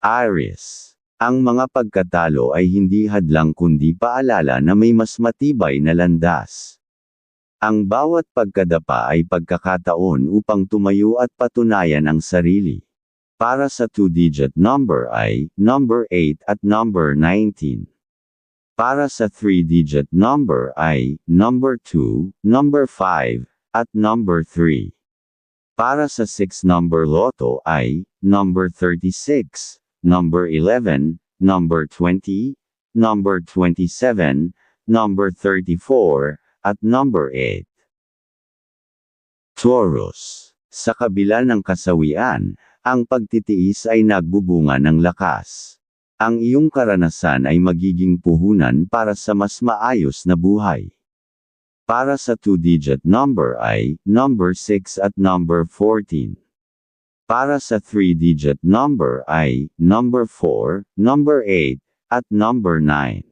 Aries. Ang mga pagkatalo ay hindi hadlang kundi paalala na may mas matibay na landas. Ang bawat pagkadapa ay pagkakataon upang tumayo at patunayan ang sarili. Para sa two-digit number ay number 8 at number 19. Para sa three-digit number ay number 2, number 5, at number 3. Para sa six number loto ay number 36, number 11, number 20, number 27, number 34, at number 8. Taurus. Sa kabila ng kasawian, ang pagtitiis ay nagbubunga ng lakas. Ang iyong karanasan ay magiging puhunan para sa mas maayos na buhay. Para sa two-digit number ay number 6 at number 14. Para sa three-digit number ay number 4, number 8, at number 9.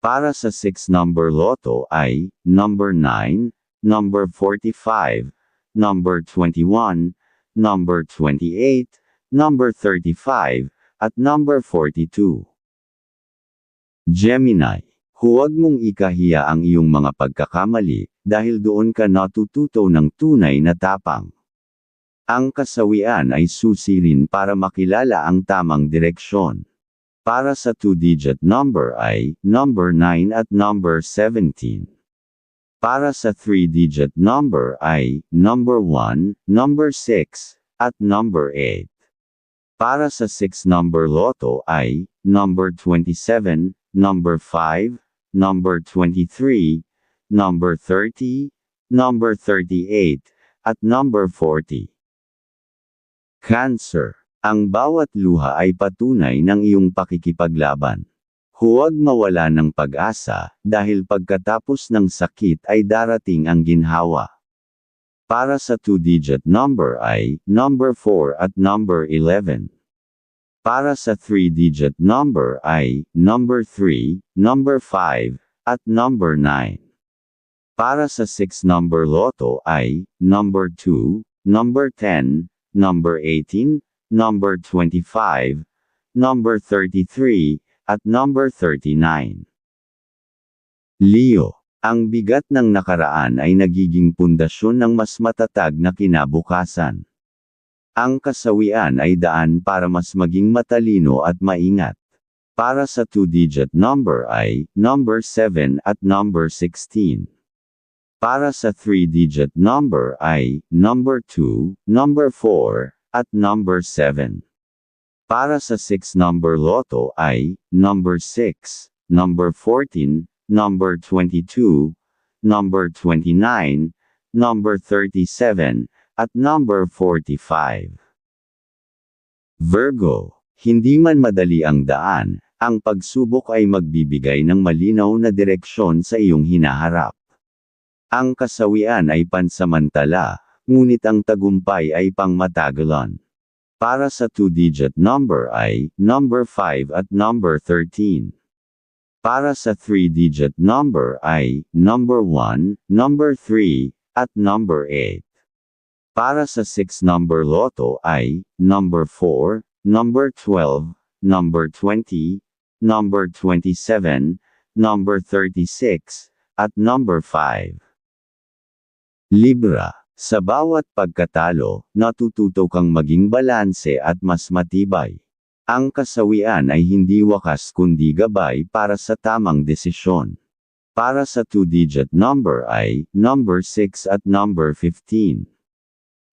Para sa 6 number loto ay number 9, number 45, number 21, number 28, number 35, at number 42. Gemini, huwag mong ikahiya ang iyong mga pagkakamali, dahil doon ka natututo ng tunay na tapang. Ang kasawian ay susilin para makilala ang tamang direksyon. Para sa two-digit number ay number 9 at number 17. Para sa three-digit number ay number 1, number 6, at number 8. Para sa 6 number loto ay number 27, number 5, number 23, number 30, number 38, at number 40. Cancer. Ang bawat luha ay patunay ng iyong pakikipaglaban. Huwag mawala ng pag-asa, dahil pagkatapos ng sakit ay darating ang ginhawa. Para sa two-digit number ay number 4 at number 11. Para sa three-digit number ay number 3, number 5, at number 9. Para sa 6 number loto ay number 2, number 10, number 18, number 25, number 33, at number 39. Leo, ang bigat ng nakaraan ay nagiging pundasyon ng mas matatag na kinabukasan. Ang kasawian ay daan para mas maging matalino at maingat. Para sa two-digit number ay number 7 at number 16. Para sa three-digit number ay number 2, number 4, at number 7. Para sa 6 number loto ay number 6, number 14, number 22, number 29, number 37, at number 45. Virgo, hindi man madali ang daan, ang pagsubok ay magbibigay ng malinaw na direksyon sa iyong hinaharap. Ang kasawian ay pansamantala, ngunit ang tagumpay ay pangmatagalan. Para sa two-digit number ay number 5 at number 13. Para sa three-digit number ay number 1, number 3, at number 8. Para sa 6 number loto ay number 4, number 12, number 20, number 27, number 36, at number 5. Libra, sa bawat pagkatalo, natututo kang maging balanse at mas matibay. Ang kasawian ay hindi wakas kundi gabay para sa tamang desisyon. Para sa two-digit number ay number 6 at number 15.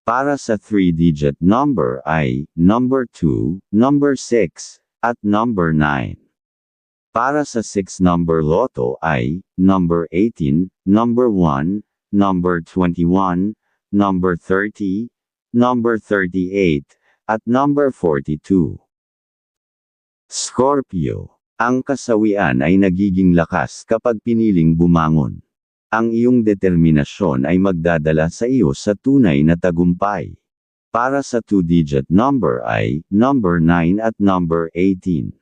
Para sa three-digit number ay number 2, number 6, at number 9. Para sa 6 number loto ay number 18, number 1, number 21, number 30, number 38, at number 42. Scorpio. Ang kasawian ay nagiging lakas kapag piniling bumangon. Ang iyong determinasyon ay magdadala sa iyo sa tunay na tagumpay. Para sa two-digit number ay number 9 at number 18.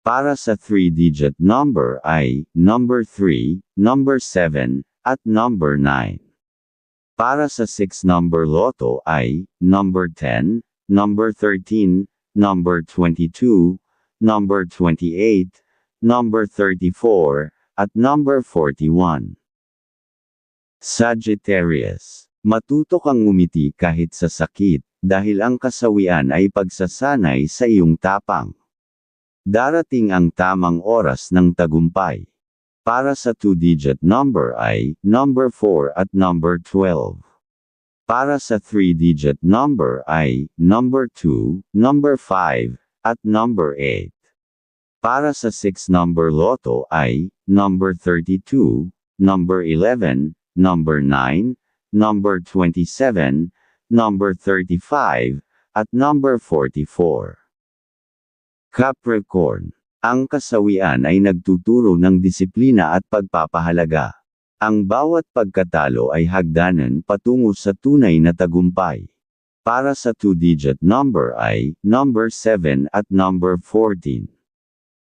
Para sa three-digit number ay number 3, number 7, at number 9. Para sa 6 number loto ay number 10, number 13, number 22, number 28, number 34, at number 41. Sagittarius. Matuto kang ngumiti kahit sa sakit, dahil ang kasawian ay pagsasanay sa iyong tapang. Darating ang tamang oras ng tagumpay. Para sa two-digit number ay number 4 at number 12. Para sa three-digit number ay number 2, number 5, at number 8. Para sa six number loto ay number 32, number 11, number 9, number 27, number 35, at number 44. Capricorn. Ang kasawian ay nagtuturo ng disiplina at pagpapahalaga. Ang bawat pagkatalo ay hagdanan patungo sa tunay na tagumpay. Para sa two-digit number ay number 7 at number 14.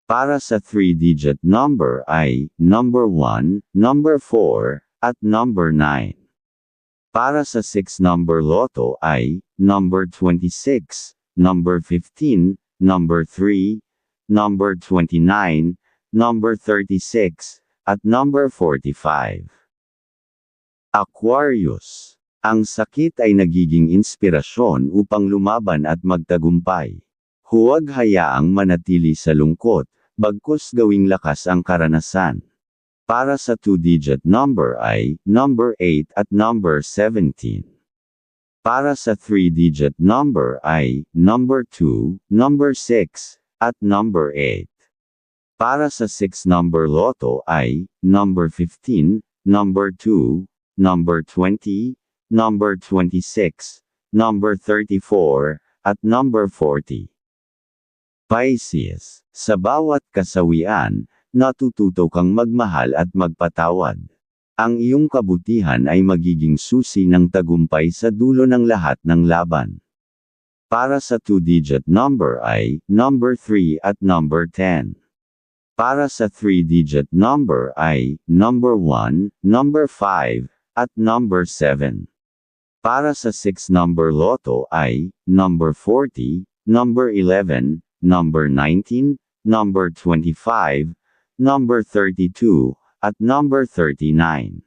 Para sa three-digit number ay number 1, number 4, at number 9. Para sa 6 number loto ay number 26, number 15, number 3, number 29, number 36, at number 45. Aquarius. Ang sakit ay nagiging inspirasyon upang lumaban at magtagumpay. Huwag hayaang manatili sa lungkot, bagkus gawing lakas ang karanasan. Para sa two-digit number ay number 8 at number 17. Para sa three-digit number ay number 2, number 6, at number 8. Para sa 6 number loto ay number 15, number 2, number 20, number 26, number 34, at number 40. Pisces, sa bawat kasawian, natututo kang magmahal at magpatawad. Ang iyong kabutihan ay magiging susi ng tagumpay sa dulo ng lahat ng laban. Para sa two-digit number ay number 3 at number 10. Para sa three-digit number ay number 1, number 5, at number 7. Para sa 6 number loto ay number 40, number 11, number 19, number 25, number 32, at number 39.